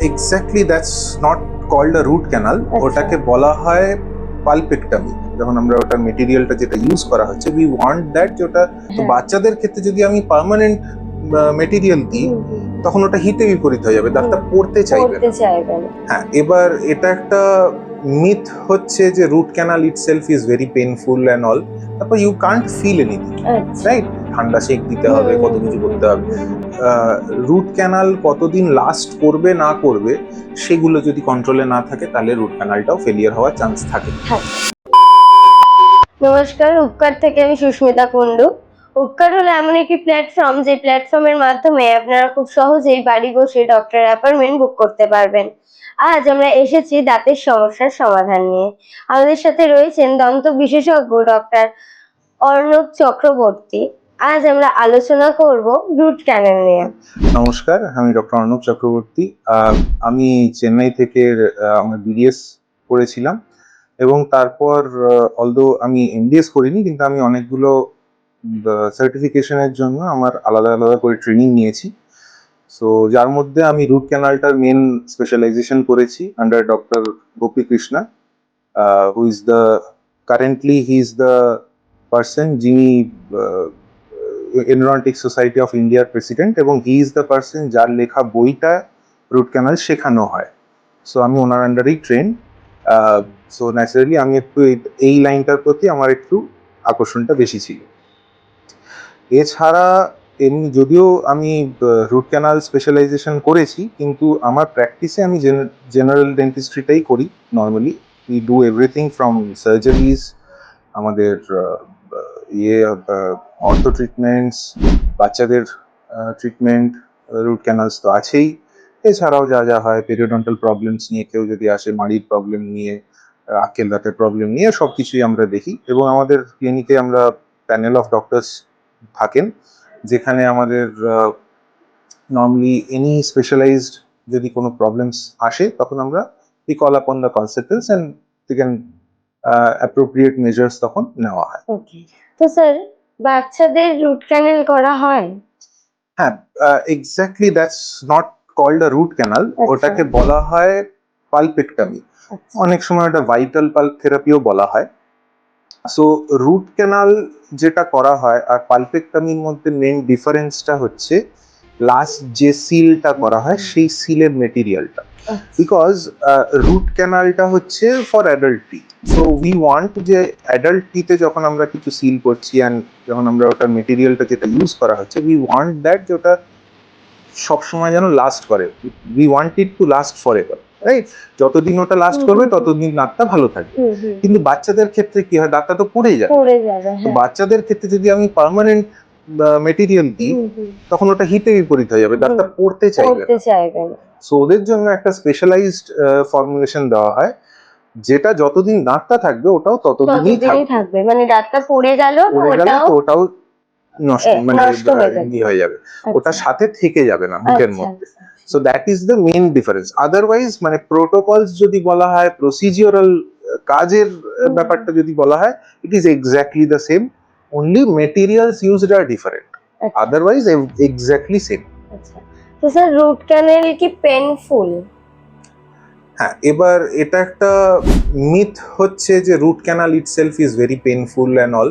Exactly that's not called a root canal ওটাকে বলা হয় পালপেক্টমি যখন আমরা ওটার মেটেরিয়ালটা যেটা ইউজ করা হচ্ছে উই ওয়ান্ট দ্যাট যেটা তো হ্যাঁ। বাচ্চাদের ক্ষেত্রে যদি আমি পার্মানেন্ট মেটেরিয়াল দিই। তখন ওটা হিতে বিপরীত হয়ে যাবে ডাক্তার পড়তে চাইবে হ্যাঁ এবার এটা একটা মিথ হচ্ছে যে root canal it self is very painful and all তারপর you can't feel anything right ঠান্ডা শেক দিতে হবে কত কিছু করতে হবে। রুট ক্যানাল কতদিন লাস্ট করবে না করবে সেগুলো যদি কন্ট্রোলে না থাকে তাহলে রুট ক্যানালটাও ফেলিয়ার হওয়ার চান্স থাকে। নমস্কার উপকার থেকে আমি সুস্মিতা কুন্ডু উপকার হলো এমন একটি প্ল্যাটফর্ম যে প্ল্যাটফর্মের মাধ্যমে আপনারা খুব সহজেই বাড়ি বসে ডক্টর অ্যাপয়েন্টমেন্ট বুক করতে পারবেন। আজ আমরা এসেছি দাঁতের সমস্যার সমাধান নিয়ে। আমাদের সাথে রয়েছেন দন্ত বিশেষজ্ঞ ডক্টর অর্ণব চক্রবর্তী। আজ আমরা আলোচনা করব রুট ক্যানেল নিয়ে। নমস্কার, আমি ডক্টর অর্ণব চক্রবর্তী। আমি চেন্নাই থেকে আমার বিডিএস করেছিলাম এবং তারপর অলদো আমি এমডিএস করিনি, কিন্তু আমি অনেকগুলো সার্টিফিকেশনের জন্য আমার আলাদা আলাদা করে ট্রেনিং নিয়েছি। সো যার মধ্যে আমি রুট ক্যানালটার মেন স্পেশালাইজেশন করেছি under doctor Gopi Krishna who is the currently he is the person যিনি এনরন্টিক সোসাইটি অফ ইন্ডিয়ার প্রেসিডেন্ট এবং হি ইজ দ্য পার্সন যার লেখা বইটা রুট ক্যানাল শেখানো হয়। সো আমি ওনার আন্ডারেই ট্রেন সো ন্যাচারালি আমি একটু এই- লাইনটার প্রতি আমার একটু আকর্ষণটা বেশি ছিল। এছাড়া, এমনি যদিও আমি রুট ক্যানাল স্পেশালাইজেশন করেছি, কিন্তু আমার প্র্যাকটিসে আমি জেনারেল ডেন্টিস্ট্রিটাই করি normally we do everything from surgeries আমাদের ইয়ে অর্থো ট্রিটমেন্টস বাচ্চাদের ট্রিটমেন্ট রুট ক্যানালস তো আছেই। এছাড়াও যা যা হয় পেরিওডন্টাল প্রবলেমস নিয়ে কেউ যদি আসে মাড়ির প্রবলেম নিয়ে আহ, আক্কেল দাঁতের প্রবলেম নিয়ে সব কিছুই আমরা দেখি। এবং আমাদের ক্লিনিকে আমরা প্যানেল অফ ডক্টরস থাকেন যেখানে আমাদের নর্মালি এনি স্পেশালাইজড যদি কোনো প্রবলেমস আসে তখন আমরা we call upon the concepts and can appropriate measures তখন নেওয়া হয়। ওকে তো স্যার বাচ্চাদের রুট ক্যানেল করা হয়? হ্যাঁ exactly that's not called a root canal. ওটাকে বলা হয় পালপেক্টমি আচ্ছা। অনেক সময় ওটা ভাইটাল পাল্প থেরাপিও বলা হয়। সো রুট ক্যানাল যেটা করা হয় আর পালপেক্টমির মধ্যে মেন ডিফারেন্সটা হচ্ছে লাস্ট যে সিলটা করা হয় সেই সিলের মেটেরিয়ালটা বিকজ রুট ক্যানালটা হচ্ছে for adult teeth so we want যে অ্যাডাল্ট টিতে যখন আমরা কিছু সিল করছি অ্যান্ড যখন আমরা ওটার মেটেরিয়ালটা যেটা ইউজ করা হচ্ছে উই ওয়ান্ট দ্যাট যেটা সবসময় যেন লাস্ট করে। We want it to last for ever right যতদিন ওটা লাস্ট করবে। ততদিন দাঁতটা ভালো থাকবে। কিন্তু বাচ্চাদের ক্ষেত্রে কি হয় দাঁতটা তো পড়ে যায়। হ্যাঁ। বাচ্চাদের ক্ষেত্রে যদি আমি পার্মানেন্ট মেটেরিয়াল দিই। তখন ওটা হিতে বিপরীত হয়ে যাবে দাঁতটা পড়তে চাইবে পড়তে চাইবেন সো ওদের জন্য একটা স্পেশালাইজড ফর্মুলেশন দেওয়া হয় যেটা যতদিন দাঁতটা থাকবে ওটাও ততদিনই থাকবে। মানে দাঁতটা পড়ে গেল ওটাও নষ্ট মানে হয়ে যাবে। আচ্ছা, ওটার সাথে থেকে যাবে না মুখের আচ্ছা, মধ্যে। So that is the main difference otherwise মানে প্রোটোকলস যদি বলা হয় প্রসিজিওরাল কাজের ব্যাপারটা যদি বলা হয় it is exactly the same only materials used are different আচ্ছা, আদারওয়াইজ এক্স্যাক্টলি সেম আচ্ছা। তো স্যার রুট ক্যানেল কি পেনফুল হ্যাঁ এবার এটা একটা মিথ হচ্ছে যে root canal itself is very painful and all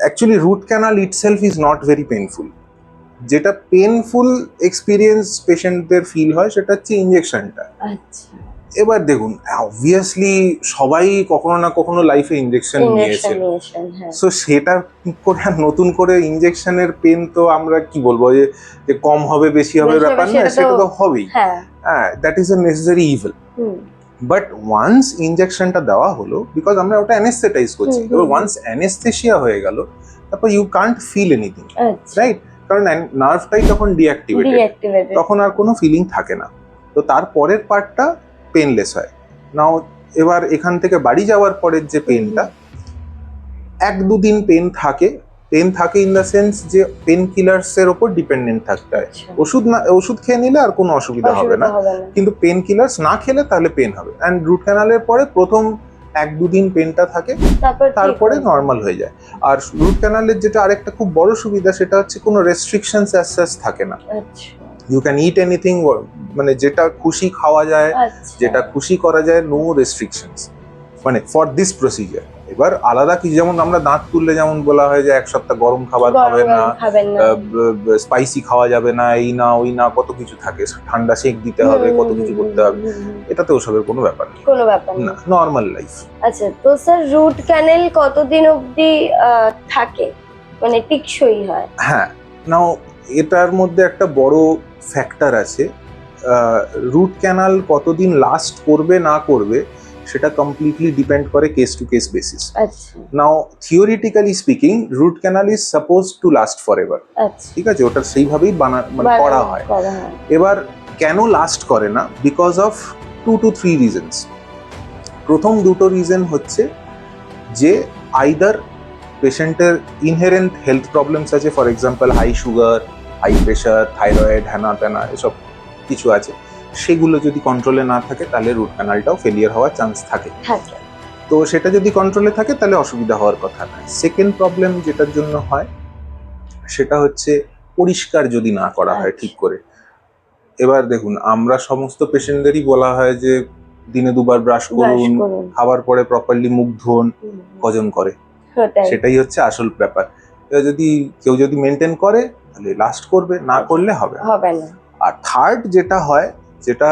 actually root canal itself is not very painful যেটা পেনফুল এক্সপিরিয়েন্স পেশেন্টদের ফিল হয় সেটা হচ্ছে ইঞ্জেকশনটা আচ্ছা। এবার দেখুন অবভিয়াসলি সবাই কখনো না কখনো লাইফে ইঞ্জেকশন নিয়েছে। ইঞ্জেকশন হ্যাঁ। সো সেটা করে নতুন করে ইঞ্জেকশনের পেন তো আমরা কি বলব যে যে কম হবে বেশি হবে ব্যাপার না সেটা তো- হবেই। হ্যাঁ। That is a necessary evil but once ইঞ্জেকশনটা দেওয়া হলো বিকজ আমরা ওটা অ্যানেস্থেটাইজ করছি এবার ওয়ান্স অ্যানেস্থেশিয়া হয়ে গেল তারপর you can't feel anything right কারণ নার্ভটাই তখন ডিঅ্যাক্টিভেটেড তখন আর কোনো ফিলিং থাকে না। তো তারপরের পার্টটা পেনলেস হয়। নাও এবার এখান থেকে বাড়ি যাওয়ার পরের যে পেনটা এক দুদিন পেন থাকে। পেন থাকে ইন দ্য সেন্স যে পেন কিলার্স এর ওপর ডিপেন্ডেন্ট থাকতে হয়। আচ্ছা। ওষুধ না ওষুধ খেয়ে নিলে আর কোনো অসুবিধা হবে না। অসুবিধা হবে না। কিন্তু পেন কিলার্স না খেলে তাহলে পেন হবে। অ্যান্ড রুট ক্যানালের পরে প্রথম এক দুদিন পেনটা থাকে তারপরে নর্মাল হয়ে? যায়। আর রুট ক্যানালের যেটা আরেকটা খুব বড় সুবিধা সেটা হচ্ছে কোনো রেস্ট্রিকশনস অ্যাস থাকে না। আচ্ছা। ইউ ক্যান ইট এনিথিং মানে যেটা খুশি খাওয়া যায় আচ্ছা। যেটা খুশি করা যায় নো রেস্ট্রিকশনস মানে ফর দিস প্রসিজার এবার আলাদা কিছু যেমন আমরা দাঁত তুললে যেমন বলা হয় যে এক সপ্তাহ গরম খাবার খাবে না খাবেন না। স্পাইসি খাওয়া যাবে না এই না ওই না কত কিছু থাকে। ঠান্ডা সেক দিতে হবে কত কিছু করতে হবে। এটাতে ওসবের কোনো ব্যাপার নেই। কোনো ব্যাপার না না নর্মাল লাইফ আচ্ছা তো স্যার রুট ক্যানেল কতদিন অবধি থাকে? মানে টিকসই হয়। হ্যাঁ নাও এটার মধ্যে একটা বড় ফ্যাক্টর আছে। রুট ক্যানাল কতদিন লাস্ট করবে না করবে সেটা কমপ্লিটলি ডিপেন্ড করে case to case basis now theoretically speaking root canal is suppose to last for ever ঠিক আছে? ওটা সেইভাবেই বানা মানে করা হয়। এবার কেন লাস্ট করে না? Because of two two three reasons প্রথম দুটো রিজন হচ্ছে যে আইদার পেশেন্টের ইনহেরেন্ট হেলথ প্রবলেমস আছে for example high sugar high pressure thyroid হ্যানা ত্যানা এসব কিছু আছে। সেগুলো যদি কন্ট্রোলে না থাকে তাহলে রুট ক্যানালটাও ফেলিয়ার হওয়ার চান্স থাকে। তো সেটা যদি কন্ট্রোলে থাকে তাহলে অসুবিধা হওয়ার কথা নয় সেকেন্ড প্রবলেম যেটার জন্য হয় সেটা হচ্ছে পরিষ্কার যদি না করা হয় ঠিক করে। এবার দেখুন আমরা সমস্ত পেশেন্টদেরই বলা হয় যে দিনে দুবার ব্রাশ করুন খাবার পরে প্রপারলি মুখ ধোন হজম করে। সেটাই। হচ্ছে আসল ব্যাপার। যদি কেউ যদি মেনটেন করে তাহলে লাস্ট করবে না করলে হবে হবে না। আর থার্ড যেটা হয় যেটা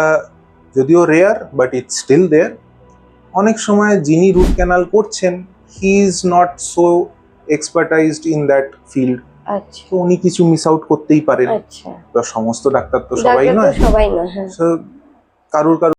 যদিও rare but it still there অনেক সময় যিনি রুট ক্যানাল করছেন he is not so expertised in that field তো উনি কিছু মিস আউট করতেই পারেন। আচ্ছা। সমস্ত ডাক্তার তো সবাই নয়। সবাই না হ্যাঁ। কারুর কারুর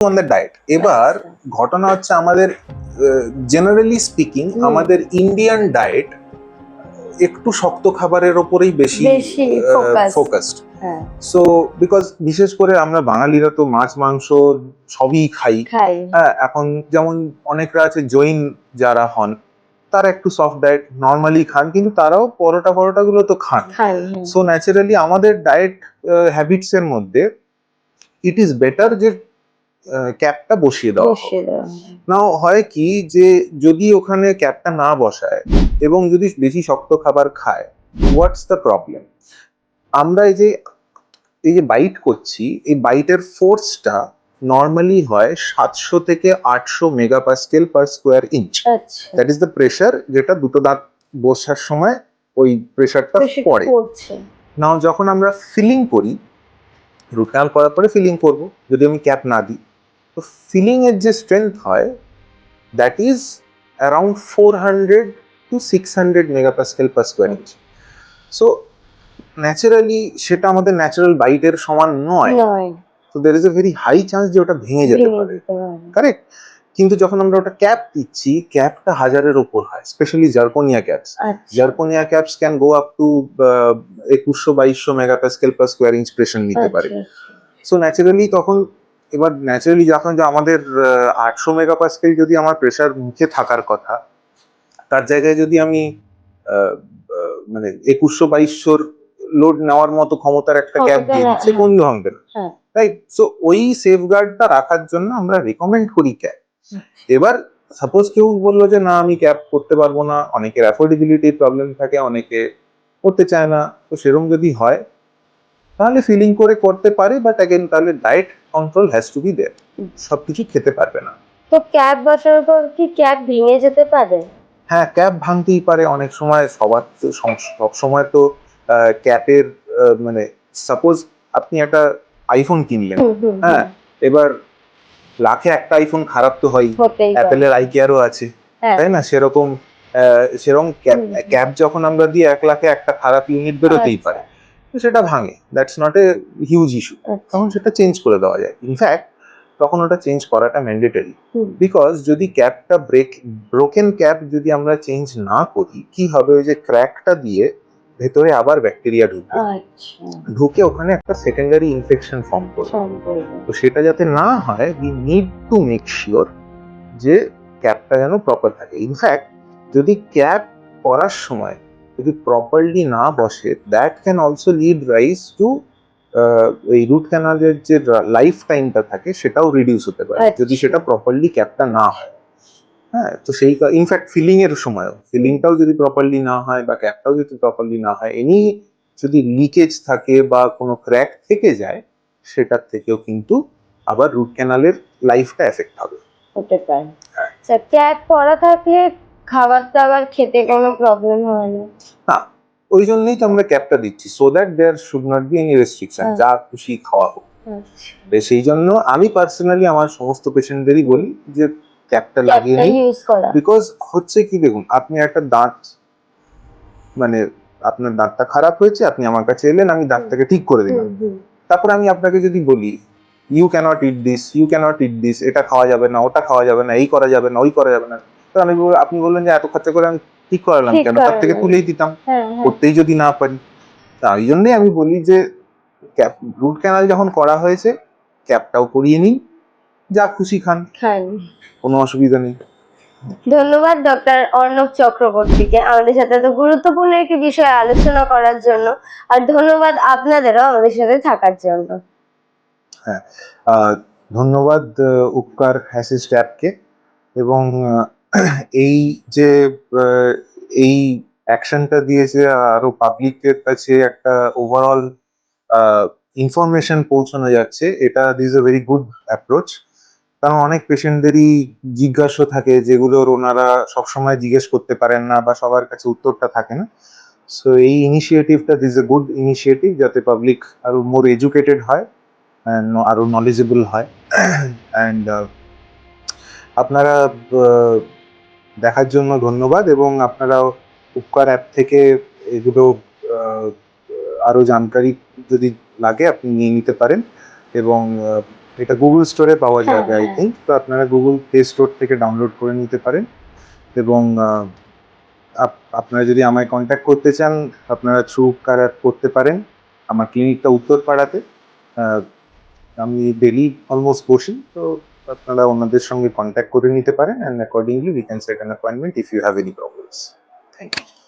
অন দ্য ডায়েট এবার ঘটনা হচ্ছে আমাদের জেনারেলি স্পিকিং আমাদের ইন্ডিয়ান ডায়েট একটু শক্ত খাবারের ওপরেই বেশি ফোকাসড সো বিকজ বিশেষ করে আমরা বাঙালিরা তো মাছ মাংস সবই খাই। হ্যাঁ এখন যেমন অনেকরা আছে জৈন যারা হন তারা একটু সফট ডায়েট নর্মালি খান কিন্তু তারাও পরোটা পরোটা গুলো তো খান। সো ন্যাচারালি আমাদের ডায়েট হ্যাবিটস এর মধ্যে ইট ইজ বেটার যে ক্যাপটা বসিয়ে দেওয়া। হয়। নাও হয় কি যে যদি ওখানে ক্যাপটা না বসায় এবং যদি বেশি শক্ত খাবার খায় হোয়াটস দ্য প্রবলেম আমরা এই যে এই যে বাইট করছি এই বাইটের ফোর্সটা নর্মালি হয় সাতশো থেকে আটশো megapascal per square inch that is the pressure যেটা দুটো দাঁত বসার সময় ওই প্রেশারটা পড়ে। নাও যখন আমরা ফিলিং করি রুট করার পরে ফিলিং করব। যদি আমি ক্যাপ না দিই তো ফিলিং এর যে স্ট্রেংথ হয় that is around four hundred two six hundred মেগাপাস্কেল per square inch so naturally সেটা আমাদের ন্যাচারাল বাইটের সমান নয়। তো there is a very high chance যে ওটা ভেঙে যেতে পারে। কারেক্ট কিন্তু যখন আমরা ওটা ক্যাপ দিচ্ছি ক্যাপটা হাজারের উপর হয় স্পেশালি জার্কোনিয়া ক্যাপস আচ্ছা। Zirconia caps can go up to একুশশো বাইশশো megapascal per square inch pressure নিতে পারে। আচ্ছা, সো ন্যাচারালি তখন এবার ন্যাচারালি যখন যে আমাদের আটশো মেগাপ্যাসকেল যদি আমার প্রেশার মুখে থাকার কথা তার জায়গায় যদি আমি মানে একুশশো বাইশশোর লোড নেওয়ার মতো ক্ষমতার একটা ক্যাপ দিয়ে দিচ্ছে। কোন ভাঙবে না? হ্যাঁ। রাইট সো ওই সেফগার্ডটা রাখার জন্য আমরা রেকমেন্ড করি ক্যাপ এবার সাপোজ কেউ বলল যে না আমি ক্যাপ করতে পারব না। অনেকের অ্যাফোর্ডেবিলিটির প্রবলেম থাকে অনেকে করতে চায় না। তো সেরকম যদি হয় তাহলে ফিলিং করে করতে পারে বাট অ্যাগেন তাহলে diet control has to be there সবকিছু খেতে পারবে না। তো ক্যাপ বসানোর পর কি ক্যাপ ভেঙে যেতে পারে? হ্যাঁ ক্যাপ ভাঙতেই পারে। অনেক সময় সবার সব- সময় তো ক্যাপের মানে সাপোজ আপনি একটা আইফোন কিনলেন। হ্যাঁ এবার লাখে একটা আইফোন খারাপ তো হয় অ্যাপেলের আই কেয়ারও আছে। হ্যাঁ। তাই না? সেরকম সেরকম ক্যাপ যখন আমরা দিই এক লাখে একটা খারাপ ইউনিট বেরোতেই আচ্ছা। পারে। সেটা ভাঙে। That's not a huge issue তখন সেটা চেঞ্জ করে দেওয়া যায়। ইনফ্যাক্ট তখন ওটা চেঞ্জ করাটা ম্যান্ডেটরি বিকজ যদি ক্যাপটা ব্রেক ব্রোকেন ক্যাপ যদি আমরা চেঞ্জ না করি কি হবে? ওই যে ক্র্যাকটা দিয়ে ভেতরে আবার ব্যাকটেরিয়া ঢুকবে। আচ্ছা। ঢুকে ওখানে একটা সেকেন্ডারি ইনফেকশন ফর্ম করবে। তো সেটা যাতে না হয় we need to make sure যে ক্যাপটা যেন প্রপার থাকে। ইনফ্যাক্ট যদি ক্যাপ পরার সময় যদি প্রপারলি না বসে that can also lead rise to এই রুট ক্যানালের যে লাইফ টাইমটা থাকে সেটাও রিডিউস হতে পারে। যদি আচ্ছা। সেটা প্রপারলি ক্যাপটা না হয়। হ্যাঁ তো সেই ইনফ্যাক্ট ফিলিং এর সময়ও। ফিলিংটাও যদি প্রপারলি না হয় বা ক্যাপটাও যদি প্রপারলি না হয় এনি যদি লিকেজ থাকে বা কোনো ক্র্যাক থেকে যায় সেটার থেকেও কিন্তু আবার রুট ক্যানালের লাইফটা এফেক্ট হবে। হতে পারে। হ্যাঁ। আচ্ছা ক্যাপ পরা থাকলে খাবার দাবার খেতে কোনো প্রবলেম হয় না। না ওই জন্যই তো আমরা ক্যাপটা দিচ্ছি so that there should not be any restriction হ্যাঁ। যা খুশি খাওয়া হোক। আচ্ছা। সেই জন্য আমি পার্সোনালি আমার সমস্ত পেশেন্টদেরই বলি যে ক্যাপটা লাগিয়ে নিন বিকজ হচ্ছে কি দেখুন আপনি একটা দাঁত মানে আপনার দাঁতটা খারাপ হয়েছে আপনি আমার কাছে এলেন আমি দাঁতটাকে ঠিক করে দিলাম। তারপর আমি আপনাকে যদি বলি you can't eat this you can't eat this এটা খাওয়া যাবে না ওটা খাওয়া যাবে না এই করা যাবে না ওই করা যাবে না। তো আমি আপনি বললেন যে এত খরচা করে আমি ঠিক করালাম কেন? তার থেকে তুলেই দিতাম। হ্যাঁ হ্যাঁ। করতেই যদি না পারি। তাই জন্যই আমি বলি যে ক্যাপ রুট ক্যানাল যখন করা হয়েছে ক্যাপটাও করিয়ে নিন। যা খুশি খান। কোনো অসুবিধা নেই। ধন্যবাদ ডক্টর অর্ণব চক্রবর্তীকে আমাদের সাথে এত গুরুত্বপূর্ণ একটি বিষয়ে আলোচনা করার জন্য। আর ধন্যবাদ আপনাদেরও আমাদের সাথে থাকার জন্য। আহ, ধন্যবাদ উপকার হ্যাসিস্ট অ্যাপকে এবং এই যে এই অ্যাকশনটা দিয়েছে আরও পাবলিকের কাছে একটা ওভারঅল ইনফরমেশন পৌঁছানো যাচ্ছে, এটা this a very good approach কারণ অনেক পেশেন্টদেরই জিজ্ঞাসা থাকে যেগুলোর ওনারা সবসময় জিজ্ঞেস করতে পারেন না বা সবার কাছে উত্তরটা থাকে না। সো এই ইনিশিয়েটিভটা দিস এ গুড ইনিশিয়েটিভ যাতে পাবলিক আরও মোর এডুকেটেড হয় আরও নলেজেবল হয়। অ্যান্ড আপনারা দেখার জন্য ধন্যবাদ এবং আপনারা উপকার অ্যাপ থেকে এগুলো আহ, আরও জানকারি যদি লাগে আপনি নিয়ে নিতে পারেন এবং এটা গুগল স্টোরে পাওয়া হ্যাঁ, যাবে আই হ্যাঁ। থিঙ্ক তো আপনারা গুগল প্লে স্টোর থেকে ডাউনলোড করে নিতে পারেন এবং আপ- আপনারা যদি আমায় কন্ট্যাক্ট করতে চান আপনারা থ্রু উপকার অ্যাপ করতে পারেন। আমার ক্লিনিকটা উত্তরপাড়াতে। আমি ডেলি অলমোস্ট বসি তো আপনারা ওনাদের সঙ্গে কন্ট্যাক্ট করে নিতে পারেন and accordingly we can set an appointment if you have any problems thank you